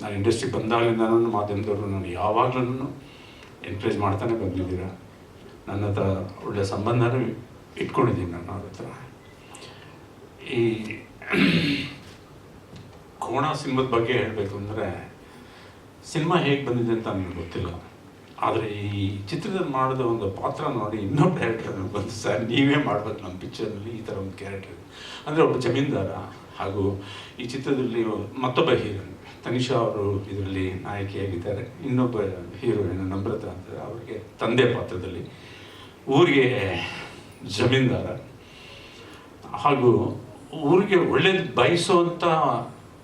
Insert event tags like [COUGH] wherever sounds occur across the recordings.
ನಾನು ಇಂಡಸ್ಟ್ರಿಗೆ ಬಂದಾಗಲಿಂದ ಮಾಧ್ಯಮದವರು ನಾನು ಯಾವಾಗಲೂ ಎನ್ಕರೇಜ್ ಮಾಡ್ತಾನೆ ಬಂದಿದ್ದೀರ? ನನ್ನ ಹತ್ರ ಒಳ್ಳೆಯ ಸಂಬಂಧನೂ ಇಟ್ಕೊಂಡಿದ್ದೀನಿ ನಾನು ಅವ್ರ ಹತ್ರ. ಈ ಕೋಣ ಸಿನಿಮಾದ ಬಗ್ಗೆ ಹೇಳಬೇಕು ಅಂದರೆ ಸಿನಿಮಾ ಹೇಗೆ ಬಂದಿದೆ ಅಂತ ನನಗೆ ಗೊತ್ತಿಲ್ಲ. ಆದರೆ ಈ ಚಿತ್ರದಲ್ಲಿ ಮಾಡಿದ ಒಂದು ಪಾತ್ರ ನೋಡಿ ಇನ್ನೊಬ್ಬ ಕ್ಯಾರೆಕ್ಟರ್ ನನಗೆ ಬಂತು ಸರ್, ನೀವೇ ಮಾಡ್ಬೇಕು ನಮ್ಮ ಪಿಕ್ಚರ್ನಲ್ಲಿ ಈ ಥರ ಒಂದು ಕ್ಯಾರೆಕ್ಟರ್ ಅಂದರೆ ಒಬ್ಬ ಜಮೀನ್ದಾರ ಹಾಗೂ ಈ ಚಿತ್ರದಲ್ಲಿ ಮತ್ತೊಬ್ಬ ಹೀರೋಯಿನ್. ತನಿಷಾ ಅವರು ಇದರಲ್ಲಿ ನಾಯಕಿಯಾಗಿದ್ದಾರೆ. ಇನ್ನೊಬ್ಬ ಹೀರೋಯಿನ್ ನಮ್ರತ ಅಂತ ಅವರಿಗೆ ತಂದೆ ಪಾತ್ರದಲ್ಲಿ ಊರಿಗೆ ಜಮೀನ್ದಾರ. ಹಾಗೂ ಊರಿಗೆ ಒಳ್ಳೇದು ಬಯಸುವಂಥ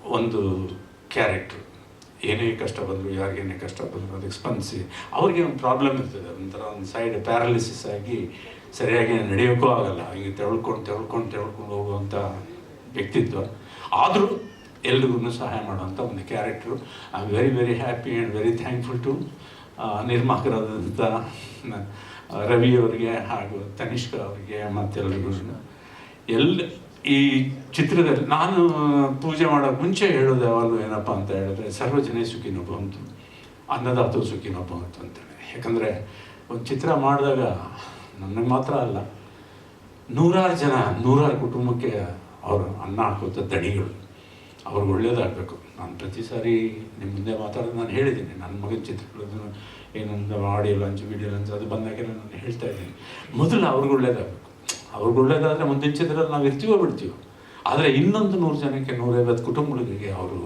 ಒಂದು ಕ್ಯಾರೆಕ್ಟ್ರು. ಏನೇ ಕಷ್ಟ ಬಂದರು, ಯಾರಿಗೇನೇ ಕಷ್ಟ ಬಂದರು, ಅದಕ್ಕೆ ಸ್ಪಂದಿಸಿ. ಅವ್ರಿಗೆ ಒಂದು ಪ್ರಾಬ್ಲಮ್ ಇರ್ತದೆ. ಒಂಥರ ಒಂದು ಸೈಡ್ ಪ್ಯಾರಾಲಿಸಿಸ್ ಆಗಿ ಸರಿಯಾಗಿ ನಡೆಯೋಕ್ಕೂ ಆಗಲ್ಲ. ಹಿಂಗೆ ತೆಳ್ಕೊಂಡು ತೆಳ್ಕೊಂಡು ತೆಳ್ಕೊಂಡು ಹೋಗುವಂಥ ವ್ಯಕ್ತಿತ್ವ. ಆದರೂ ಎಲ್ರಿಗೂ ಸಹಾಯ ಮಾಡುವಂಥ ಒಂದು character I am very very happy and very thankful to ನಿರ್ಮಾಕರಾದಂಥ Ravi ಅವರಿಗೆ ಹಾಗೂ ತನಿಷ್ಕ ಅವರಿಗೆ ಮತ್ತೆಲ್ಲರಿಗೂ ಎಲ್ಲ ಈ ಚಿತ್ರದಲ್ಲಿ ನಾನು ಪೂಜೆ ಮಾಡೋಕ್ಕೆ ಮುಂಚೆ ಹೇಳೋದು ಯಾವಾಗಲೂ ಏನಪ್ಪ ಅಂತ ಹೇಳಿದ್ರೆ ಸರ್ವಜನೇ ಸುಖಿನೋ ಬಂತು ಅನ್ನದಾತು ಸುಖಿನೋ ಬಂತು ಅಂತೇಳಿ ಯಾಕಂದರೆ ಒಂದು ಚಿತ್ರ ಮಾಡಿದಾಗ ನನಗೆ ಮಾತ್ರ ಅಲ್ಲ, ನೂರಾರು ಜನ, ನೂರಾರು ಕುಟುಂಬಕ್ಕೆ ಅವರು ಅನ್ನ ಹಾಕುವಂಥ ದಣಿಗಳು. ಅವ್ರಿಗೆ ಒಳ್ಳೇದಾಗಬೇಕು. ನಾನು ಪ್ರತಿ ಸಾರಿ ನಿಮ್ಮ ಮುಂದೆ ಮಾತಾಡೋದು ನಾನು ಹೇಳಿದ್ದೀನಿ. ನನ್ನ ಮಗನ ಚಿತ್ರಗಳನ್ನು ಏನೊಂದು ಆಡಿಯೋ ಲಂಚ್ ವಿಡಿಯೋ ಲಂಚ್ ಅದು ಬಂದಾಗ ನಾನು ಹೇಳ್ತಾ ಇದ್ದೀನಿ. ಮೊದಲು ಅವ್ರಿಗೆ ಒಳ್ಳೇದಾಗಬೇಕು. ಅವ್ರಿಗೆ ಒಳ್ಳೇದಾದರೆ ಮುಂದಿನ ಚಿತ್ರದಲ್ಲಿ ನಾವು ಇರ್ತೀವೋ ಬಿಡ್ತೀವೋ ಆದರೆ ಇನ್ನೊಂದು ನೂರು ಜನಕ್ಕೆ ನೂರೈವತ್ತು ಕುಟುಂಬಗಳಿಗೆ ಅವರು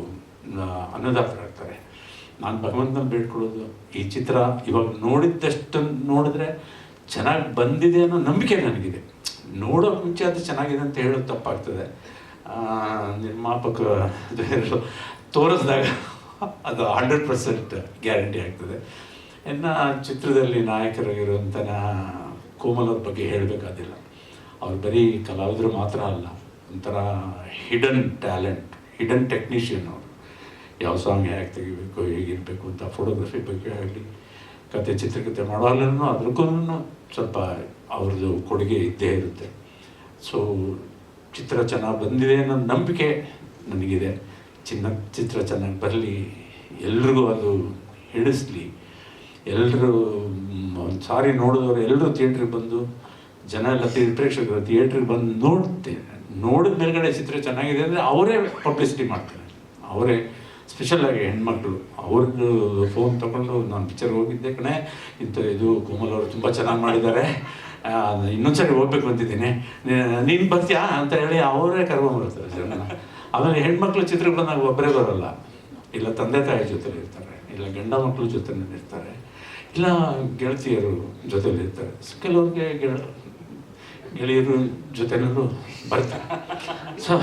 ಅನ್ನದಾತರಾಗ್ತಾರೆ. ನಾನು ಭಗವಂತನ ಬೇಡ್ಕೊಳ್ಳೋದು ಈ ಚಿತ್ರ ಇವಾಗ ನೋಡಿದ್ದಷ್ಟು ನೋಡಿದ್ರೆ ಚೆನ್ನಾಗಿ ಬಂದಿದೆ ಅನ್ನೋ ನಂಬಿಕೆ ನನಗಿದೆ. ನೋಡೋಕೆ ಮುಂಚೆ ಅದು ಚೆನ್ನಾಗಿದೆ ಅಂತ ಹೇಳೋದು ತಪ್ಪಾಗ್ತದೆ. ನಿರ್ಮಾಪಕ ತೋರಿಸಿದಾಗ ಅದು ಹಂಡ್ರೆಡ್ ಪರ್ಸೆಂಟ್ ಗ್ಯಾರಂಟಿ ಆಗ್ತದೆ. ಇನ್ನು ಚಿತ್ರದಲ್ಲಿ ನಾಯಕರಾಗಿರುವಂಥ ಕೋಮಲ್ ಅವ್ರ ಬಗ್ಗೆ ಹೇಳಬೇಕಾದಿಲ್ಲ. ಅವ್ರು ಬರೀ ಕಲಾವಿದರು ಮಾತ್ರ ಅಲ್ಲ, ಒಂಥರ ಹಿಡನ್ ಟ್ಯಾಲೆಂಟ್ ಹಿಡನ್ ಟೆಕ್ನಿಷಿಯನ್ ಅವರು. ಯಾವ ಸಾಂಗ್ ಹೇಗೆ ತೆಗಿಬೇಕು, ಹೇಗಿರಬೇಕು ಅಂತ ಫೋಟೋಗ್ರಫಿ ಬಗ್ಗೆ ಆಗಲಿ ಕತೆ ಚಿತ್ರಕತೆ ಮಾಡೋಲ್ಲೂ ಅದಕ್ಕೂ ಸ್ವಲ್ಪ ಅವ್ರದ್ದು ಕೊಡುಗೆ ಇದ್ದೇ ಇರುತ್ತೆ. ಸೊ ಚಿತ್ರ ಚೆನ್ನಾಗಿ ಬಂದಿದೆ ಅನ್ನೋ ನಂಬಿಕೆ ನನಗಿದೆ. ಚಿನ್ನ ಚಿತ್ರ ಚೆನ್ನಾಗಿ ಬರಲಿ, ಎಲ್ರಿಗೂ ಅದು ಹಿಡಿಸ್ಲಿ. ಎಲ್ಲರೂ ಒಂದು ಸಾರಿ ನೋಡಿದವರು ಎಲ್ಲರೂ ಥಿಯೇಟ್ರಿಗೆ ಬಂದು, ಜನ ಎಲ್ಲ ಪ್ರೇಕ್ಷಕರು ಥಿಯೇಟ್ರಿಗೆ ಬಂದು ನೋಡುತ್ತೆ ನೋಡಿದ ಮೇಲ್ಗಡೆ ಚಿತ್ರ ಚೆನ್ನಾಗಿದೆ ಅಂದರೆ ಅವರೇ ಪಬ್ಲಿಸಿಟಿ ಮಾಡ್ತಾರೆ. ಅವರೇ ಸ್ಪೆಷಲಾಗಿ ಹೆಣ್ಮಕ್ಳು ಅವ್ರದ್ದು ಫೋನ್ ತಗೊಂಡು ನಾನು ಪಿಕ್ಚರ್ಗೆ ಹೋಗಿದ್ದೆ ಕಣೆ. ಇಂಥ ಇದು ಕೋಮಲ್ ಅವರು ತುಂಬ ಚೆನ್ನಾಗಿ ಮಾಡಿದ್ದಾರೆ. ಇನ್ನೊಂದ್ಸರಿ ಹೋಗ್ಬೇಕು ಅಂತಿದ್ದೀನಿ. ನೀನು ಬರ್ತೀಯಾ ಅಂತ ಹೇಳಿ ಅವರೇ ಕರ್ಕೊಂಡ್ಬರ್ತಾರೆ ಜನ ಆಮೇಲೆ ಹೆಣ್ಮಕ್ಳು ಚಿತ್ರಗಳನ್ನಾಗ ಒಬ್ಬರೇ ಬರೋಲ್ಲ. ಇಲ್ಲ ತಂದೆ ತಾಯಿ ಜೊತೆಲಿ ಇರ್ತಾರೆ, ಇಲ್ಲ ಗಂಡ ಮಕ್ಕಳು ಜೊತೆ ಇರ್ತಾರೆ, ಇಲ್ಲ ಗೆಳತಿಯರು ಜೊತೆಲಿ ಇರ್ತಾರೆ. ಕೆಲವ್ರಿಗೆ ಗೆಳ, ಗೆಳೆಯರು ಜೊತೆಲೂ ಬರ್ತಾರೆ. ಸೊ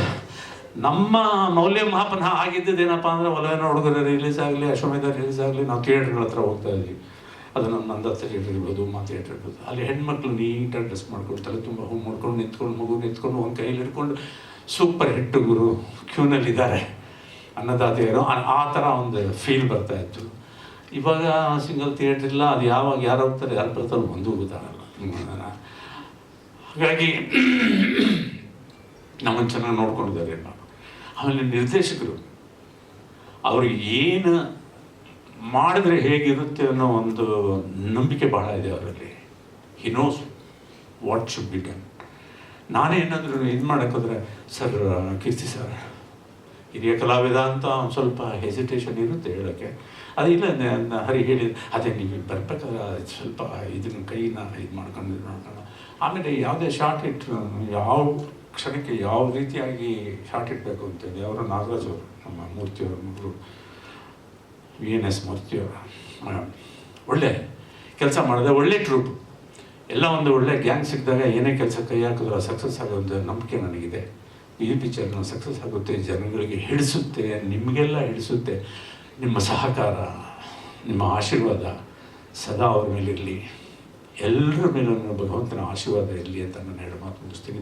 ನಮ್ಮ ಮೌಲ್ಯಮಾಪನ ಆಗಿದ್ದದೇನಪ್ಪ ಅಂದರೆ ಒಲವಿನ ಹುಡುಗರು ರಿಲೀಸ್ ಆಗಲಿ, ಅಶ್ವಮೇಧ ರಿಲೀಸ್ ಆಗಲಿ, ನಾವು ಥಿಯೇಟ್ರ್ಗಳ ಹತ್ರ ಹೋಗ್ತಾ ಇದ್ವಿ. ಅದು ನನ್ನ ಥಿಯೇಟ್ರ್ ಇರ್ಬೋದು ಮಾ ಥಿಯೇಟರ್ ಇರ್ಬೋದು ಅಲ್ಲಿ ಹೆಣ್ಮಕ್ಳು ನೀಟಾಗಿ ಡ್ರೆಸ್ ಮಾಡ್ಕೊಳ್ತಾರೆ ತಲೆ ತುಂಬ ಹೂ ಮಾಡ್ಕೊಂಡು, ನಿಂತ್ಕೊಂಡು, ಮಗು ನಿಂತ್ಕೊಂಡು, ಒಂದು ಕೈಯಲ್ಲಿ ಹಿಡ್ಕೊಂಡು ಸೂಪರ್ ಹಿಟ್ಟು ಗುರು ಕ್ಯೂನಲ್ಲಿದ್ದಾರೆ ಅನ್ನದಾತೆಯರು ಆ- ಥರ ಒಂದು ಫೀಲ್ ಬರ್ತಾ ಇತ್ತು. ಇವಾಗ ಸಿಂಗಲ್ ಥಿಯೇಟರ್ ಇಲ್ಲ, ಅದು ಯಾವಾಗ ಯಾರು ಹೋಗ್ತಾರೆ, ಯಾರು ಬರ್ತಾರೆ, ಒಂದು ಗೊತ್ತಾಗಲ್ಲ ಹಾಗಾಗಿ [CLEARS THROAT] ನಮ್ಮನ್ನು ಚೆನ್ನಾಗಿ ನೋಡ್ಕೊಂಡಿದ್ದಾರೆ ಆಮೇಲೆ ನಿರ್ದೇಶಕರು ಅವ್ರಿಗೆ ಏನು ಮಾಡಿದ್ರೆ ಹೇಗಿರುತ್ತೆ ಅನ್ನೋ ಒಂದು ನಂಬಿಕೆ ಬಹಳ ಇದೆ ಅವರಲ್ಲಿ. He knows what should be done ನಾನೇನಾದರೂ ಇದು ಮಾಡೋಕ್ಕೋದ್ರೆ ಸರ್, ಕೀರ್ತಿ ಸರ್, ಹಿರಿಯ ಕಲಾವಿದ ಅಂತ ಒಂದು ಸ್ವಲ್ಪ ಹೆಸಿಟೇಷನ್ ಇರುತ್ತೆ ಹೇಳೋಕ್ಕೆ ಅದು ನ- ಹರಿ ಹೇಳಿ, ಅದೇ ನೀವು ಬರ್ಬೇಕಾದ್ರೆ ಸ್ವಲ್ಪ ಇದನ್ನ ಕೈನ ಇದು ಮಾಡ್ಕೊಂಡು ಇದು ಮಾಡ್ಕೊಂಡು. ಆಮೇಲೆ ಯಾವುದೇ ಶಾರ್ಟ್ ಇಟ್ ಯಾವ ಕ್ಷಣಕ್ಕೆ ಯಾವ ರೀತಿಯಾಗಿ ಶಾರ್ಟ್ ಇಡಬೇಕು ಅಂತೇಳಿ ಅವರು ನಾಗರಾಜ್ ಅವರು, ನಮ್ಮ ಮೂರ್ತಿಯವರ ವಿ ಎನ್ ಎಸ್ ಮೂರ್ತಿಯವರ ಒಳ್ಳೆ ಕೆಲಸ ಮಾಡಿದೆ, ಒಳ್ಳೆ ಟ್ರೂಪ್ ಎಲ್ಲ ಒಂದು ಒಳ್ಳೆ ಗ್ಯಾಂಗ್ ಸಿಕ್ಕಿದಾಗ ಏನೇ ಕೆಲಸ ಕೈ ಹಾಕಿದ್ರು ಸಕ್ಸಸ್ ಒಂದು ನಂಬಿಕೆ ನನಗಿದೆ. ಈ ಪಿಕ್ಚರ್ನ ಸಕ್ಸಸ್ ಆಗುತ್ತೆ, ಜನಗಳಿಗೆ ಹಿಡಿಸುತ್ತೆ, ನಿಮಗೆಲ್ಲ ಹಿಡಿಸುತ್ತೆ. ನಿಮ್ಮ ಸಹಕಾರ, ನಿಮ್ಮ ಆಶೀರ್ವಾದ ಸದಾ ಅವ್ರ ಮೇಲಿರಲಿ. ಎಲ್ಲರ ಮೇಲೂ ಭಗವಂತನ ಆಶೀರ್ವಾದ ಇರಲಿ ಅಂತ ನಾನು ಎರಡು ಮಾತು ಮುಗಿಸ್ತೀನಿ.